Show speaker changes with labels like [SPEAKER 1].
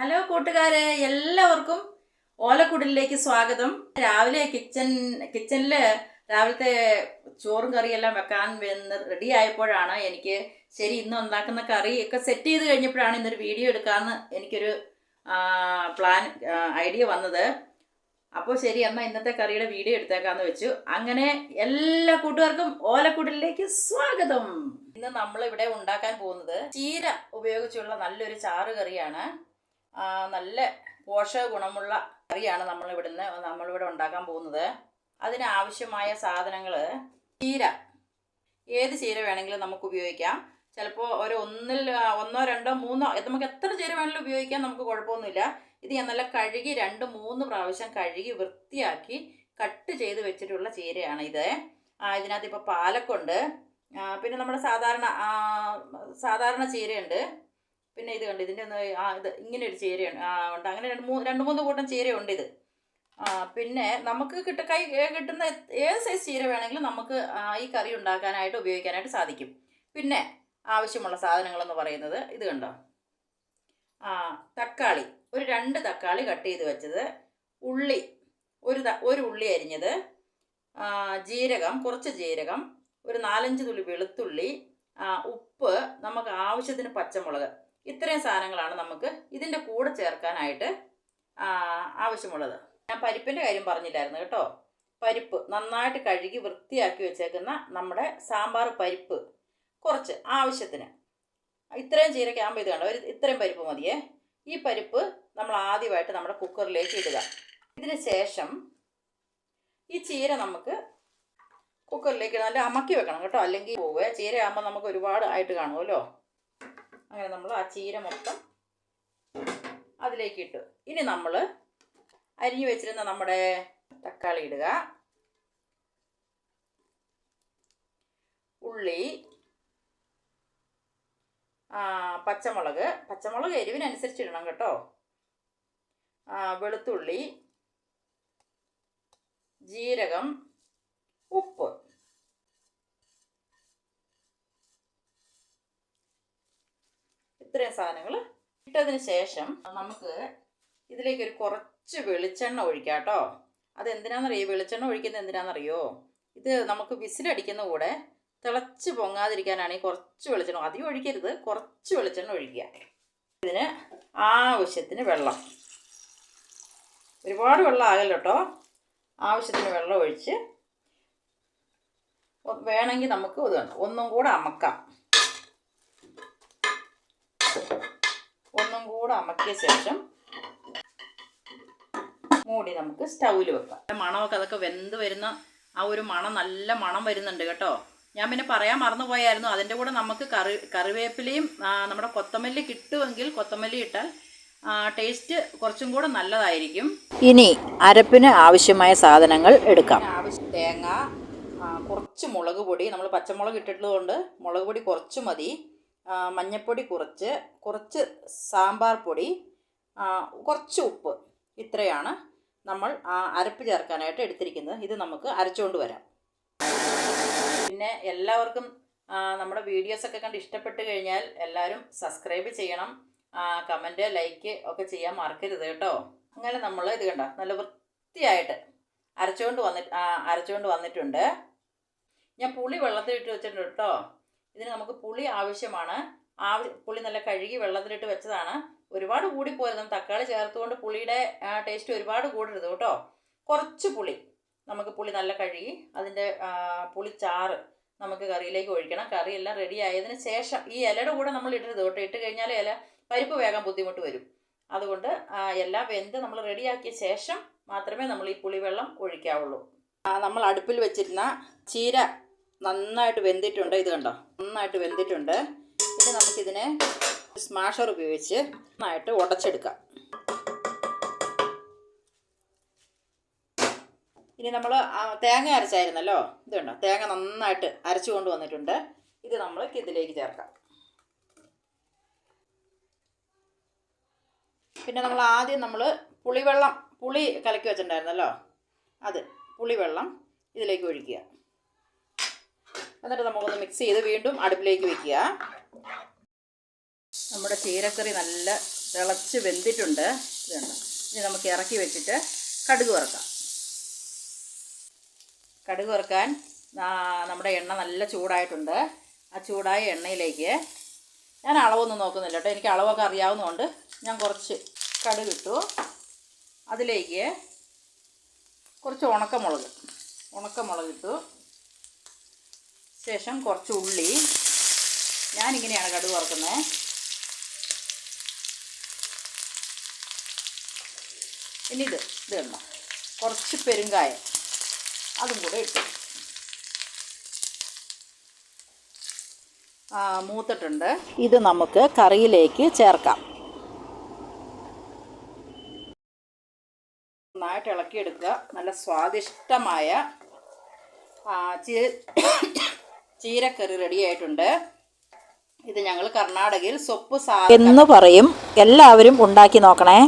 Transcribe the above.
[SPEAKER 1] Hello കൂട്ടുകാരെ എല്ലാവർക്കും ഓലക്കുടലിലേക്ക് സ്വാഗതം. രാവിലെ കിച്ചൺ കിച്ചണിൽ രാവിലത്തെ ചോറും കറിയെല്ലാം വെക്കാൻ വന്ന് റെഡി ആയപ്പോഴാണ് എനിക്ക് ശരി ഇന്ന് ഉണ്ടാക്കുന്ന കറി ഒക്കെ സെറ്റ് ചെയ്ത് കഴിഞ്ഞപ്പോഴാണ് ഇന്നൊരു വീഡിയോ എടുക്കാമെന്ന് എനിക്കൊരു പ്ലാൻ ഐഡിയ വന്നത്. അപ്പോൾ ശരി എന്നാൽ ഇന്നത്തെ കറിയുടെ വീഡിയോ എടുത്തേക്കാന്ന് വെച്ചു. അങ്ങനെ എല്ലാ കൂട്ടുകാർക്കും ഓലക്കുടലിലേക്ക് സ്വാഗതം. ഇന്ന് നമ്മളിവിടെ ഉണ്ടാക്കാൻ പോകുന്നത് ചീര ഉപയോഗിച്ചുള്ള നല്ലൊരു ചാറ് കറിയാണ് നല്ല പോഷക ഗുണമുള്ള കറിയാണ് നമ്മൾ ഇവിടുന്ന് നമ്മളിവിടെ ഉണ്ടാക്കാൻ പോകുന്നത്. അതിനാവശ്യമായ സാധനങ്ങൾ ചീര. ഏത് ചീര വേണമെങ്കിലും നമുക്ക് ഉപയോഗിക്കാം. ചിലപ്പോൾ ഒരു ഒന്നിൽ ഒന്നോ രണ്ടോ മൂന്നോ നമുക്ക് എത്ര ചീര വേണമെങ്കിലും ഉപയോഗിക്കാം നമുക്ക് കുഴപ്പമൊന്നുമില്ല. ഇത് ഞാൻ നല്ല കഴുകി രണ്ട് മൂന്ന് പ്രാവശ്യം കഴുകി വൃത്തിയാക്കി കട്ട് ചെയ്ത് വെച്ചിട്ടുള്ള ചീരയാണ് ഇത്. ഇതിനകത്ത് ഇപ്പോൾ പാലക്കുണ്ട്. പിന്നെ നമ്മുടെ സാധാരണ സാധാരണ ചീരയുണ്ട്. പിന്നെ ഇത് കണ്ട് ഇതിന്റെ ഒന്ന് ആ ഇത് ഇങ്ങനെ ഒരു ചീരയുണ്ട് ആ ഉണ്ട്. അങ്ങനെ രണ്ട് മൂന്ന് രണ്ട് മൂന്ന് കൂട്ടം ചീരയുണ്ട് ഇത്. ആ, പിന്നെ നമുക്ക് കിട്ട കൈ കിട്ടുന്ന ഏത് സൈസ് ചീര വേണമെങ്കിലും നമുക്ക് ഈ കറി ഉണ്ടാക്കാനായിട്ട് ഉപയോഗിക്കാനായിട്ട് സാധിക്കും. പിന്നെ ആവശ്യമുള്ള സാധനങ്ങളെന്ന് പറയുന്നത് ഇത് കണ്ടോ? ആ തക്കാളി. ഒരു രണ്ട് തക്കാളി കട്ട് ചെയ്ത് വെച്ചത്. ഉള്ളി ഒരു ഒരു ഉള്ളി അരിഞ്ഞത്. ജീരകം കുറച്ച് ജീരകം ഒരു നാലഞ്ച് തുള്ളി വെളുത്തുള്ളി ഉപ്പ് നമുക്ക് ആവശ്യത്തിന് പച്ചമുളക്. ഇത്രയും സാധനങ്ങളാണ് നമുക്ക് ഇതിന്റെ കൂടെ ചേർക്കാനായിട്ട് ആവശ്യമുള്ളത്. ഞാൻ പരിപ്പിന്റെ കാര്യം പറഞ്ഞില്ലായിരുന്നു കേട്ടോ. പരിപ്പ് നന്നായിട്ട് കഴുകി വൃത്തിയാക്കി വെച്ചേക്കുന്ന നമ്മുടെ സാമ്പാർ പരിപ്പ് കുറച്ച് ആവശ്യത്തിന്. ഇത്രയും ചീരക്കാകുമ്പോൾ ഇത് കണ്ടോ? ഒരു ഇത്രയും പരിപ്പ് മതിയേ. ഈ പരിപ്പ് നമ്മൾ ആദ്യമായിട്ട് നമ്മുടെ കുക്കറിലേക്ക് ഇടുക. ഇതിന് ശേഷം ഈ ചീര നമുക്ക് കുക്കറിലേക്ക് നല്ല അമക്കി വെക്കണം കേട്ടോ. അല്ലെങ്കിൽ പോവുക. ചീരയാകുമ്പോൾ നമുക്ക് ഒരുപാട് ആയിട്ട് കാണുമല്ലോ. അങ്ങനെ നമ്മൾ ആ ചീര മൊത്തം അതിലേക്ക് ഇട്ടു. ഇനി നമ്മൾ അരിഞ്ഞു വെച്ചിരുന്ന നമ്മുടെ തക്കാളി ഇടുക. ഉള്ളി പച്ചമുളക്. പച്ചമുളക് എരിവിനനുസരിച്ച് ഇടണം കേട്ടോ. വെളുത്തുള്ളി ജീരകം ഉപ്പ് ഇത്രയും സാധനങ്ങൾ ഇട്ടതിന് ശേഷം നമുക്ക് ഇതിലേക്ക് ഒരു കുറച്ച് വെളിച്ചെണ്ണ ഒഴിക്കാം കേട്ടോ. അതെന്തിനാണെന്നറിയോ വെളിച്ചെണ്ണ ഒഴിക്കുന്നത് എന്തിനാണെന്നറിയോ ഇത് നമുക്ക് വിസിലടിക്കുന്ന കൂടെ തിളച്ച് പൊങ്ങാതിരിക്കാനാണ് ഈ കുറച്ച് വെളിച്ചെണ്ണ. അധികം ഒഴിക്കരുത്. കുറച്ച് വെളിച്ചെണ്ണ ഒഴിക്കുക. ഇതിന് ആവശ്യത്തിന് വെള്ളം. ഒരുപാട് വെള്ളം ആകല്ലോ കേട്ടോ. ആവശ്യത്തിന് വെള്ളം ഒഴിച്ച് വേണമെങ്കിൽ നമുക്ക് ഒന്നും കൂടെ അമക്കാം. ഒന്നും കൂടെ അമക്കിയ ശേഷം മൂടി നമുക്ക് സ്റ്റൗവിൽ വെക്കാം. മണമൊക്കെ അതൊക്കെ വെന്ത് വരുന്ന ആ ഒരു മണം നല്ല മണം വരുന്നുണ്ട് കേട്ടോ. ഞാൻ പിന്നെ പറയാൻ മറന്നുപോയായിരുന്നു. അതിന്റെ കൂടെ നമുക്ക് കറി കറിവേപ്പിലയും നമ്മുടെ കൊത്തമല്ലി കിട്ടുമെങ്കിൽ കൊത്തമല്ലി ഇട്ടാൽ ടേസ്റ്റ് കുറച്ചും കൂടെ നല്ലതായിരിക്കും. ഇനി അരപ്പിന് ആവശ്യമായ സാധനങ്ങൾ എടുക്കാം. തേങ്ങ കുറച്ച് മുളക് പൊടി. നമ്മൾ പച്ചമുളക് ഇട്ടിട്ടുള്ളതുകൊണ്ട് മുളക് പൊടി കുറച്ച് മതി. മഞ്ഞൾപ്പൊടി കുറച്ച് കുറച്ച് സാമ്പാർ പൊടി കുറച്ച് ഉപ്പ്. ഇത്രയാണ് നമ്മൾ അരപ്പ് ചേർക്കാനായിട്ട് എടുത്തിരിക്കുന്നത്. ഇത് നമുക്ക് അരച്ചുകൊണ്ട് വരാം. പിന്നെ എല്ലാവർക്കും നമ്മുടെ വീഡിയോസൊക്കെ കണ്ട് ഇഷ്ടപ്പെട്ട് കഴിഞ്ഞാൽ എല്ലാവരും സബ്സ്ക്രൈബ് ചെയ്യണം. കമന്റ് ലൈക്ക് ഒക്കെ ചെയ്യാൻ മറക്കരുത് കേട്ടോ. അങ്ങനെ നമ്മൾ ഇത് കണ്ടോ നല്ല വൃത്തിയായിട്ട് അരച്ചുകൊണ്ട് വന്നിട്ട് അരച്ചുകൊണ്ട് വന്നിട്ടുണ്ട്. ഞാൻ പുളി വെള്ളത്തിൽ ഇട്ട് വെച്ചിട്ടുണ്ട് കേട്ടോ. ഇതിന് നമുക്ക് പുളി ആവശ്യമാണ്. ആ പുളി നല്ല കഴുകി വെള്ളത്തിലിട്ട് വെച്ചതാണ്. ഒരുപാട് കൂടിപ്പോയിരുന്നു തക്കാളി ചേർത്തുകൊണ്ട് പുളിയുടെ ടേസ്റ്റ് ഒരുപാട് കൂടരുത് കേട്ടോ. കുറച്ച് പുളി നമുക്ക് പുളി നല്ല കഴുകി അതിന്റെ പുളിച്ചാറ് നമുക്ക് കറിയിലേക്ക് ഒഴിക്കണം. കറിയെല്ലാം റെഡി ആയതിന് ശേഷം ഈ ഇലയുടെ കൂടെ നമ്മൾ ഇടരുത് കേട്ടോ. ഇട്ട് കഴിഞ്ഞാൽ ഇല പരിപ്പ് വേഗം ബുദ്ധിമുട്ട് വരും. അതുകൊണ്ട് എല്ലാം വെന്ത് നമ്മൾ റെഡിയാക്കിയ ശേഷം മാത്രമേ നമ്മൾ ഈ പുളിവെള്ളം ഒഴിക്കാവുള്ളൂ. നമ്മൾ അടുപ്പിൽ വെച്ചിരുന്ന ചീര നന്നായിട്ട് വെന്തിട്ടുണ്ട്. ഇത് കണ്ടോ? നന്നായിട്ട് വെന്തിട്ടുണ്ട്. ഇനി നമുക്കിതിനെ സ്മാഷർ ഉപയോഗിച്ച് നന്നായിട്ട് ഉടച്ചെടുക്കാം. ഇനി നമ്മൾ തേങ്ങ അരച്ചായിരുന്നല്ലോ? ഇത് കണ്ടോ? തേങ്ങ നന്നായിട്ട് അരച്ചു കൊണ്ട് വന്നിട്ടുണ്ട്. ഇത് നമ്മൾ ഇതിലേക്ക് ചേർക്കാം. പിന്നെ നമ്മൾ ആദ്യം നമ്മൾ പുളിവെള്ളം പുളി കലക്കി വെച്ചിട്ടുണ്ടായിരുന്നല്ലോ? അത് പുളിവെള്ളം ഇതിലേക്ക് ഒഴിക്കുക. എന്നിട്ട് നമുക്കൊന്ന് മിക്സ് ചെയ്ത് വീണ്ടും അടുപ്പിലേക്ക് വെക്കുക. നമ്മുടെ ചീരക്കറി നല്ല തിളച്ച് വെന്തിട്ടുണ്ട്. ഇതുണ്ട്. ഇനി നമുക്ക് ഇറക്കി വെച്ചിട്ട് കടുക് വറുക്കാം. കടുക് വറുക്കാൻ നമ്മുടെ എണ്ണ നല്ല ചൂടായിട്ടുണ്ട്. ആ ചൂടായ എണ്ണയിലേക്ക് ഞാൻ അളവൊന്നും നോക്കുന്നില്ല കേട്ടോ. എനിക്ക് അളവൊക്കെ അറിയാവുന്നതുകൊണ്ട് ഞാൻ കുറച്ച് കടുക് ഇട്ടു. അതിലേക്ക് കുറച്ച് ഉണക്കമുളക് ഉണക്കമുളക് ഇട്ടു. ശേഷം കുറച്ച് ഉള്ളി. ഞാനിങ്ങനെയാണ് കടുക് വറുക്കുന്നത് ഇനി ഇത് ഇത് കണ്ടോ കുറച്ച് പെരുങ്കായം അതും കൂടെ ഇട്ടു. മൂത്തിട്ടുണ്ട്. ഇത് നമുക്ക് കറിയിലേക്ക് ചേർക്കാം. നന്നായിട്ട് ഇളക്കിയെടുക്കുക. നല്ല സ്വാദിഷ്ടമായ ചീരക്കറി റെഡി ആയിട്ടുണ്ട്. ഇത് ഞങ്ങൾ കർണാടകയിൽ സൊപ്പ് സാ എന്ന് പറയും. എല്ലാവരും ഉണ്ടാക്കി നോക്കണേ.